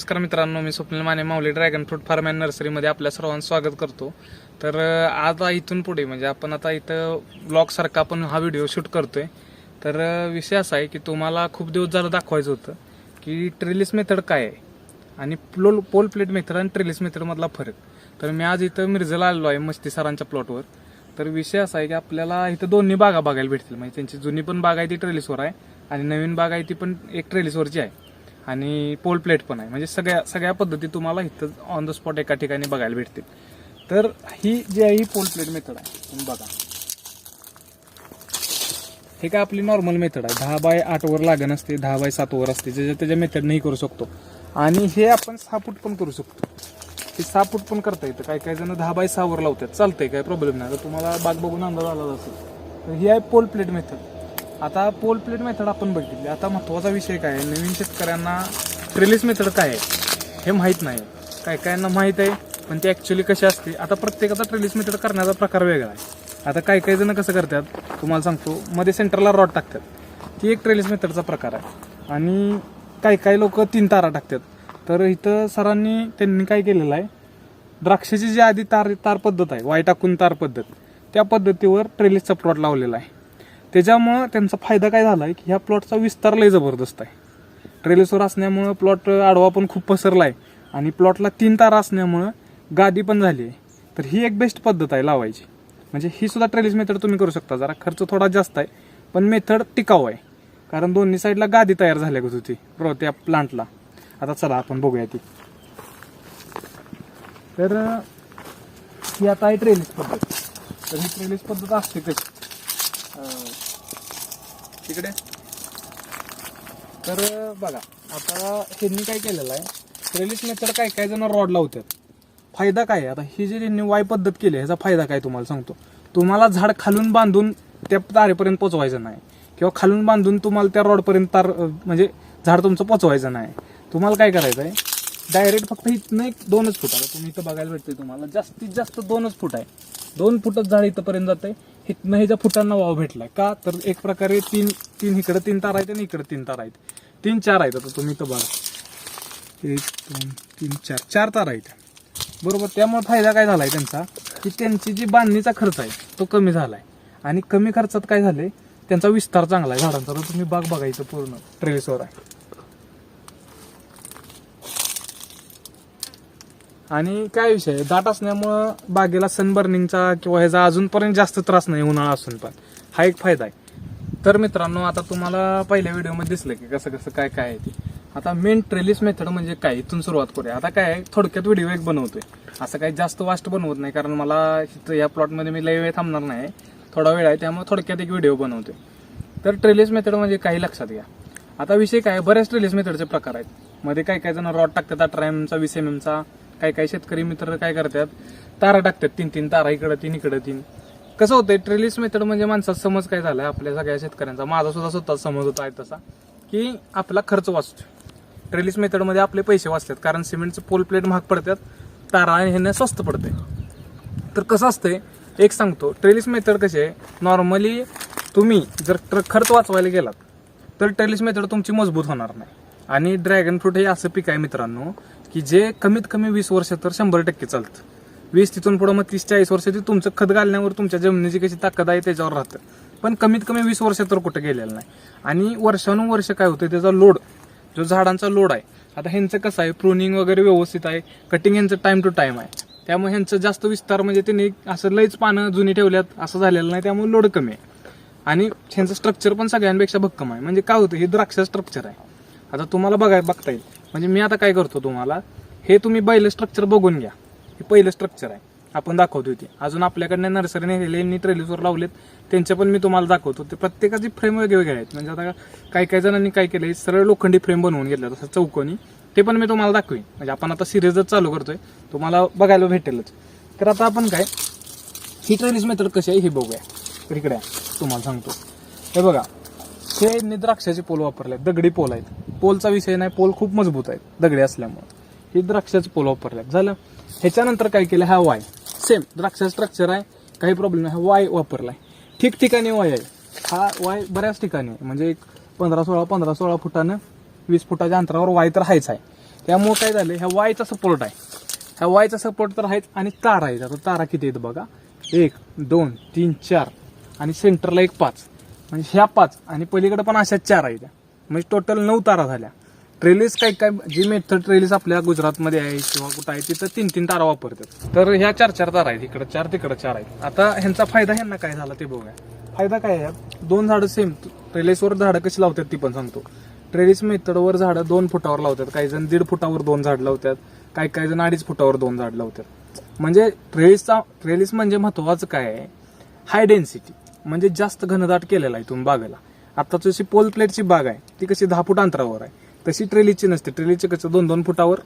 नमस्कार मित्रांनो मी Swapnil Mane Mauli dragon fruit farm and नर्सरीमध्ये आपल्या सर्वांचं स्वागत करतो. तर आज आता इथून पुढे म्हणजे आपण आता इथं ब्लॉग सारखा आपण हा व्हिडिओ शूट करतोय. तर विषय असा आहे की तुम्हाला खूप दिवस झालं दाखवायचं होतं की ट्रेलिस मेथड काय आहे आणि पोल पोल प्लेट मेथड आणि ट्रेलिस मेथडमधला फरक. तर मी आज इथं मिरजेला आलेलो आहे मस्ती सरांच्या प्लॉटवर तर विषय असा आहे की आपल्याला इथं दोन्ही बागा बघायला भेटतील. म्हणजे त्यांची जुनी पण बाग आहे ती ट्रेलिसवर आहे आणि नवीन बाग आहे ती पण एक ट्रेलिसवरची आहे. आणि पोल प्लेट पण आहे. म्हणजे सगळ्या सगळ्या पद्धती तुम्हाला इथं ऑन द स्पॉट एका ठिकाणी बघायला भेटतील. तर ही जी आहे ही पोल प्लेट मेथड आहे. तुम्ही बघा. हे काय आपली नॉर्मल मेथड आहे. दहा बाय आठ वर लागण असते दहा बाय सातवर असते. ज्याच्या त्याच्या मेथडनंही करू शकतो. आणि हे आपण सहा फूट पण करू शकतो. हे सहा फूट पण करता येतं. काही काही जण दहा बाय सहा वर लावतात. चालतंय काय प्रॉब्लेम नाही. तर तुम्हाला बाग बघून अंदाज आला असेल. तर ही आहे पोल प्लेट मेथड आता पोल प्लेट मेथड आपण बघितली. आता महत्त्वाचा विषय काय आहे? नवीन शेतकऱ्यांना ट्रेलिस मेथड काय आहे? हे माहीत नाही. काय कायांना माहीत आहे पण ते ॲक्च्युली कशी असते? आता प्रत्येकाचा ट्रेलिस मेथड करण्याचा प्रकार वेगळा आहे. आता काही काही जण कसं करतात? तुम्हाला सांगतो मध्ये सेंटरला रॉड टाकतात. ती एक ट्रेलिस मेथडचा प्रकार आहे. आणि काही काही लोक तीन तारा टाकतात. तर इथं सरांनी त्यांनी काय केलेलं आहे? द्राक्षाची जी आधी तार तार पद्धत आहे वाय टाकून तार पद्धत त्या पद्धतीवर ट्रेलिसचा प्लॉट लावलेला आहे. त्याच्यामुळं त्यांचा फायदा काय झाला आहे की ह्या प्लॉटचा विस्तार लय जबरदस्त आहे. ट्रेलेसवर असल्यामुळं प्लॉट आडवा पण खूप पसरला आहे आणि प्लॉटला तीन तारा असल्यामुळं गादी पण झाली आहे. तर ही एक बेस्ट पद्धत आहे लावायची. म्हणजे ही सुद्धा ट्रेलिस मेथड तुम्ही करू शकता. जरा खर्च थोडा जास्त आहे पण मेथड टिकाऊ आहे. कारण दोन्ही साईडला गादी तयार झाल्या होती प्र त्या प्लांटला आता चला आपण बघूया ती. तर ही आता आहे ट्रेलिस पद्धत. तर ही ट्रेलिस पद्धत असते कशी तिकडे? तर बघा आता त्यांनी काय केलेलं आहे ट्रेलिस मेथड काय काय जण रॉड लावतात फायदा काय आहे? आता ही जी त्यांनी वाय पद्धत केली आहे, ह्याचा फायदा काय तुम्हाला सांगतो? तुम्हाला झाड खालून बांधून त्या तारेपर्यंत पोचवायचं नाही. किंवा खालून बांधून तुम्हाला त्या रॉडपर्यंत तार म्हणजे झाड तुमचं पोचवायचं नाही. तुम्हाला काय करायचं आहे? डायरेक्ट फक्त इथनं एक दोनच फूट आता तुम्ही इथं बघायला भेटते तुम्हाला जास्तीत जास्त दोनच फूट आहे. दोन फुटच झाड इथंपर्यंत जात आहे इथनं ह्याच्या फुटांना वाव भेटलाय. का? तर एक प्रकारे तीन तीन इकडे तीन तार आहेत आणि इकडे तीन तार आहेत. तीन चार आहेत. आता तुम्ही तर बघा. एक दोन तीन चार. चार तार आहेत. बरोबर? त्यामुळे फायदा काय झालाय त्यांचा? की त्यांची जी बांधणीचा खर्च आहे तो कमी झालाय. आणि कमी खर्चात काय झालंय? त्यांचा विस्तार चांगला आहे झाडांचा. तर तुम्ही बाग बघायचं पूर्ण. ट्रेसवर आहे. आणि काय विषय आहे, दाट असल्यामुळं बागेला सनबर्निंगचा किंवा ह्याचा अजूनपर्यंत जास्त त्रास नाही उन्हाळा असून पण. हा एक फायदा आहे. तर मित्रांनो आता तुम्हाला पहिल्या व्हिडिओमध्ये दिसलं की कसं कसं काय काय आहे ते. आता मेन ट्रेलिस मेथड म्हणजे काय? इथून सुरुवात करूया. आता काय आहे, थोडक्यात व्हिडिओ एक बनवतोय. असं काही जास्त वास्ट बनवत नाही कारण मला इथं या प्लॉटमध्ये मी लय वेळ थांबणार नाही. थोडा वेळ आहे त्यामुळे थोडक्यात एक व्हिडिओ बनवतोय. तर ट्रेलिस मेथड म्हणजे काही लक्षात घ्या. आता विषय काय आहे, बऱ्याच ट्रेलिस मेथडचे प्रकार आहेत. मध्ये काही काही जण रॉड टाकतात अठरा एम वीस एम एमचा काही काही शेतकरी मित्र काय करतात तारा टाकतात तीन तीन तारा इकडं तीन इकडं तीन. कसं होतंय ट्रेलिस मेथड म्हणजे माणसाचा समज काय झालाय आपल्या सगळ्या शेतकऱ्यांचा. माझा सुद्धा स्वतः समज होता आहे तसा की आपला खर्च वाचतो ट्रेलिस मेथडमध्ये आपले पैसे वाचतात कारण सिमेंटचं पोल प्लेट महाग पडतात तारा आणि ह्याने स्वस्त पडते तर कसं असतंय एक सांगतो ट्रेलिस मेथड कसे आहे नॉर्मली तुम्ही जर ट्र- खर्च वाचवायला गेलात तर ट्रेलिस मेथड तुमची मजबूत होणार नाही. आणि ड्रॅगन फ्रूट हे असं पीक आहे मित्रांनो की जे कमीत कमी वीस वर्ष तर शंभर टक्के चालतं. वीस तिथून पुढे मग तीस चाळीस वर्ष ते तुमचं खत घालण्यावर तुमच्या जमिनीची कशी ताकद आहे त्याच्यावर राहतं. पण कमीत कमी वीस वर्ष तर कुठं गेलेलं नाही. आणि वर्षानुवर्ष काय होतं त्याचा लोड जो झाडांचा लोड आहे आता ह्यांचं कसं आहे प्रुनिंग वगैरे व्यवस्थित आहे कटिंग ह्यांचं टाईम टू टाईम आहे. त्यामुळे ह्यांचं जास्त विस्तार म्हणजे त्यांनी असं लईच पानं जुनी ठेवल्यात असं झालेलं नाही त्यामुळे लोड कमी आहे. आणि ह्यांचं स्ट्रक्चर पण सगळ्यांपेक्षा भक्कम आहे. म्हणजे काय होतं हे द्राक्ष स्ट्रक्चर आहे. आता तुम्हाला बघाय बघता येईल. म्हणजे मी आता काय करतो तुम्हाला हे तुम्ही बैल स्ट्रक्चर बघून घ्या. हे पहिलं स्ट्रक्चर आहे. आपण दाखवतो ते. अजून आपल्याकडनं नर्सरी नेलेले ट्रेलिसवर लावलेत. त्यांचे पण मी तुम्हाला दाखवतो. ते प्रत्येकाची फ्रेम वेगवेगळे आहेत. म्हणजे आता काही काही जणांनी काय केलंय सरळ लोखंडी फ्रेम बनवून घेतलं तसं चौकोनी. ते पण मी तुम्हाला दाखवेन. म्हणजे आपण आता सिरीजच चालू करतोय. तुम्हाला बघायला भेटेलच. तर आता आपण काय? ही ट्रेलिस मेथड कशी आहे हे बघूया. तर इकडे आहे, तुम्हाला सांगतो. हे बघा. हे यांनी द्राक्षाचे पोल वापरले. आहेत दगडी पोल आहेत. पोलचा विषय नाही पोल खूप मजबूत आहेत दगडी असल्यामुळे. हे द्राक्षाचे पोल वापरले. आहेत झालं. ह्याच्यानंतर काय केलं? हा वाय सेम द्राक्षाचं स्ट्रक्चर आहे. काही प्रॉब्लेम नाही. हा वाय वापरलाय. ठिकठिकाणी वाय आहे. हा वाय बऱ्याच ठिकाणी आहे. म्हणजे एक पंधरा सोळा पंधरा सोळा फुटानं वीस फुटाच्या अंतरावर वाय तर हायच आहे. त्यामुळे काय झालं? ह्या वायचा सपोर्ट आहे. ह्या वायचा सपोर्ट तर आहेच आणि तारा आहेत. आता तारा किती आहेत बघा? एक दोन तीन चार आणि सेंटरला एक पाच. म्हणजे ह्या पाच आणि पलीकडे पण अशा चार आहेत. म्हणजे टोटल नऊ तारा झाल्या. ट्रेलिस काय काय जी मेथड ट्रेलिस आपल्या गुजरातमध्ये आहे किंवा कुठं आहे तिथं तीन तीन तारा वापरतात. तर ह्या चार चार तारा आहेत इकडं चार तिकडं चार आहेत. आता ह्यांचा फायदा ह्यांना काय झाला ते बघूया. फायदा काय आहे? दोन झाडं सेम ट्रेलिसवर झाडं कशी लावतात ती पण सांगतो. ट्रेलिस मेथडवर झाडं दोन फुटावर लावतात. काही जण दीड फुटावर दोन झाड लावतात. काही काही जण अडीच फुटावर दोन झाड लावतात. म्हणजे ट्रेलिसचा ट्रेलिस म्हणजे महत्वाचं काय आहे? हाय डेन्सिटी म्हणजे जास्त घनदाट केलेला आहे तुम्ही बागेला. आता जशी पोल प्लेटची बाग आहे ती कशी दहा फूट अंतरावर आहे. तशी ट्रेलीची नसते. ट्रेलीची कसं दोन दोन फुटावर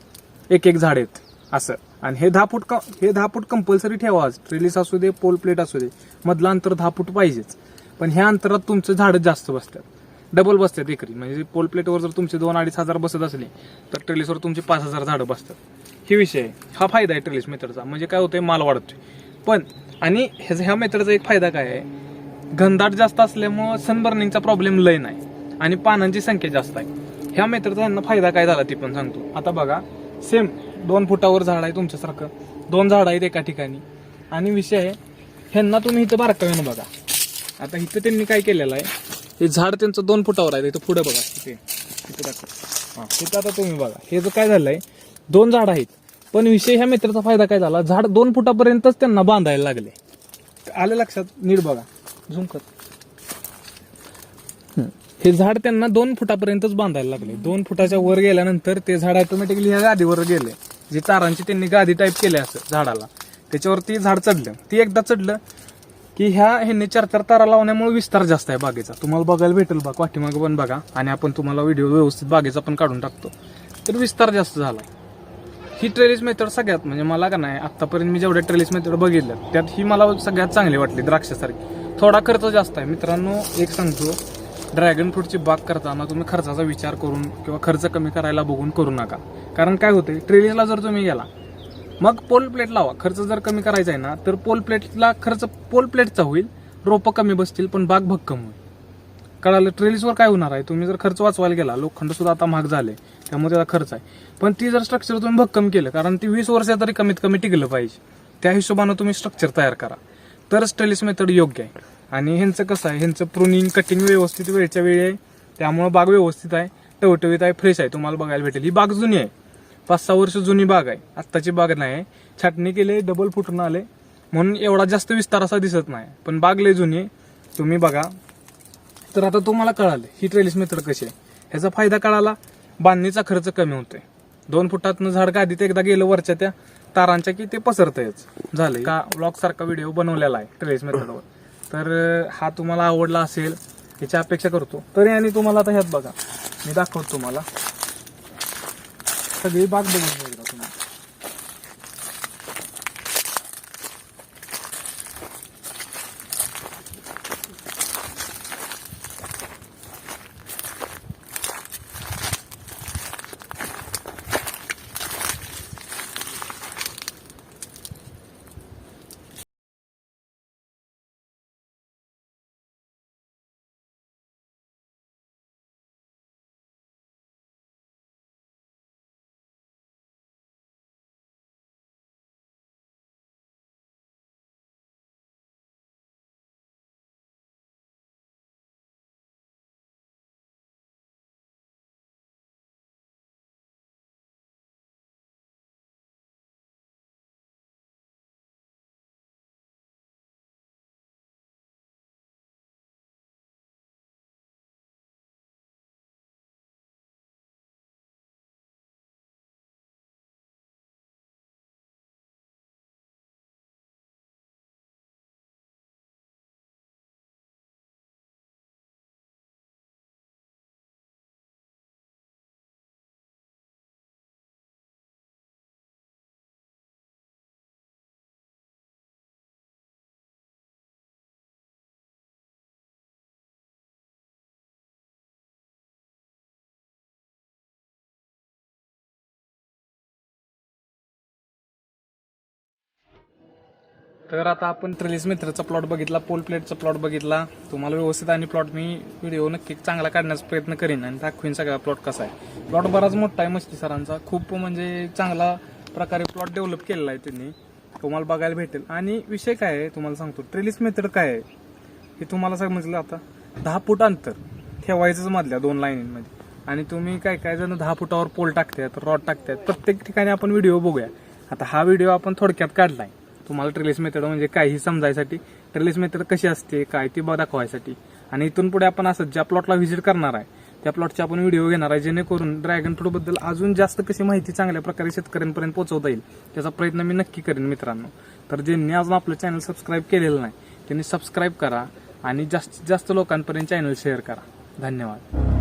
एक एक झाड आहेत असं. आणि हे दहा फूट क- हे दहा फूट कंपल्सरी ठेवा ट्रेलिस असू दे पोल प्लेट असू दे मधलं अंतर दहा फूट पाहिजेच. पण ह्या अंतरात तुमचं झाडं जास्त बसतात. डबल बसतात एकरी. म्हणजे पोल प्लेटवर जर तुमचे दोन अडीच हजार बसत असले तर ट्रेलिसवर तुमचे पाच हजार झाडं बसतात. हे विषय आहे. हा फायदा आहे ट्रेलिस मेथडचा. म्हणजे काय होतंय? माल वाढतोय. पण आणि ह्याचा ह्या मेथडचा एक फायदा काय आहे? घनदाट जास्त असल्यामुळं सनबर्निंगचा प्रॉब्लेम लय नाही. आणि पानांची संख्या जास्त आहे. ह्या मेथडचा यांना फायदा काय झाला ते पण सांगतो. आता बघा सेम दोन फुटावर झाड आहे तुमच्यासारखं. दोन झाड आहेत एका ठिकाणी. आणि विषय आहे ह्यांना तुम्ही इथं बारकाव्यानं बघा. आता इथं त्यांनी काय केलेलं आहे हे झाड त्यांचं दोन फुटावर आहे इथं पुढे बघा इथे. इथं दाखव. हा इथं आता तुम्ही बघा. हे जर काय झालंय दोन झाड आहेत. पण विषय ह्या मित्राचा फायदा काय झाला? झाड दोन फुटापर्यंतच त्यांना बांधायला लागले. आलं लक्षात? नीट बघा. झुम कर हे झाड त्यांना दोन फुटापर्यंतच बांधायला लागले. दोन फुटाच्या वर गेल्यानंतर ते झाड ऑटोमॅटिकली ह्या गादीवर गेले. जे तारांची त्यांनी गादी टाईप केल्या असं झाडाला. त्याच्यावरती झाड चढलं. ती एकदा चढलं की ह्या ह्यांनी चार चार तारा लावण्यामुळे विस्तार जास्त आहे बागेचा. तुम्हाला बघायला भेटेल बा. पाठीमागं पण बघा. आणि आपण तुम्हाला व्हिडिओ व्यवस्थित बागेचा पण काढून टाकतो. तर विस्तार जास्त झाला. ही ट्रेलिस मेथड सगळ्यात म्हणजे मला का नाही आतापर्यंत मी जेवढ्या ट्रेलिस मेथड बघितल्या त्यात ही मला सगळ्यात चांगली वाटली द्राक्षासारखी. थोडा खर्च जास्त आहे. मित्रांनो एक सांगतो ड्रॅगन फ्रूटची बाग करताना तुम्ही खर्चाचा विचार करून किंवा खर्च कमी करायला बघून करू नका. कारण काय होते ट्रेलिंगला जर तुम्ही गेला मग पोल प्लेट लावा. खर्च जर कमी करायचा आहे ना तर पोल प्लेटला खर्च पोल प्लेटचा होईल रोपं कमी बसतील पण बाग भक्कम होईल. कळालं? ट्रेलिसवर काय होणार आहे? तुम्ही जर खर्च वाचवायला गेला लोखंड सुद्धा आता महाग झाले त्यामुळे त्याचा खर्च आहे. पण ती जर स्ट्रक्चर तुम्ही भक्कम केलं कारण ती वीस वर्ष तरी कमीत कमी टिकलं पाहिजे. त्या हिशोबानं तुम्ही स्ट्रक्चर तयार करा. तरच ट्रेलिस मेथड योग्य आहे. आणि ह्यांचं कसं आहे ह्यांचं प्रुनिंग कटिंग व्यवस्थित वेळच्या वेळी आहे. त्यामुळं बाग व्यवस्थित आहे. टवटवीत आहे फ्रेश आहे. तुम्हाला बघायला भेटेल. ही बाग जुनी आहे. पाच सहा वर्ष जुनी बाग आहे. आत्ताची बाग नाही. आहे छाटणी केली डबल फुटून आले. म्हणून एवढा जास्त विस्तार असा दिसत नाही. पण बाग लय जुनी आहे. तुम्ही बघा. तर आता तुम्हाला कळालं ही ट्रेलिस मेथड कशी आहे. ह्याचा फायदा कळाला बांधणीचा खर्च कमी होतोय. दोन फुटातनं झाड गादीत एकदा गेलं वरच्या त्या तारांच्या की ते पसरतयच. झालं का ब्लॉग सारखा व्हिडिओ बनवलेला आहे ट्रेलिस मेथडवर तर हा तुम्हाला आवडला असेल याची अपेक्षा करतो. तरी आणि तुम्हाला आता ह्यात बघा. मी दाखवतो तुम्हाला. सगळी बाग बघून तर आता आपण त्रिलीस मित्रचा प्लॉट बघितला पोल प्लेटचा प्लॉट बघितला. तुम्हाला व्यवस्थित आणि प्लॉट मी व्हिडिओ नक्की चांगला काढण्याचा प्रयत्न करीन आणि दाखवीन सगळा प्लॉट कसा आहे. प्लॉट बराच मोठा आहे मस्ती सरांचा. खूप म्हणजे चांगला प्रकारे प्लॉट डेव्हलप केलेला आहे त्यांनी. तुम्हाला बघायला भेटेल. आणि विषय काय आहे तुम्हाला सांगतो. ट्रेलिस मेथड काय आहे? हे तुम्हाला समजलं आता. दहा फूट अंतर. ठेवायचंच मधल्या दोन लाईनींमध्ये आणि तुम्ही काय काय जण दहा फुटावर पोल टाकतात रॉड टाकतात प्रत्येक ठिकाणी आपण व्हिडिओ बघूया. आता हा व्हिडिओ आपण थोडक्यात काढलाय. तुम्हाला ट्रेलिस मेथड म्हणजे काही समजायसाठी. ट्रेलिस मेथड कशी असते काय ती बा दाखवायसाठी. आणि इथून पुढे आपण असं ज्या प्लॉटला व्हिजिट करणार आहे त्या प्लॉटचे आपण व्हिडिओ घेणार आहे जेणेकरून ड्रॅगन फ्रूटबद्दल अजून जास्त कशी माहिती चांगल्या प्रकारे शेतकऱ्यांपर्यंत पोहोचवता येईल त्याचा प्रयत्न मी नक्की करेन मित्रांनो. तर ज्यांनी अजून आपलं चॅनल सबस्क्राईब केलेलं नाही त्यांनी सबस्क्राईब करा आणि जास्तीत जास्त लोकांपर्यंत चॅनल शेअर करा. धन्यवाद.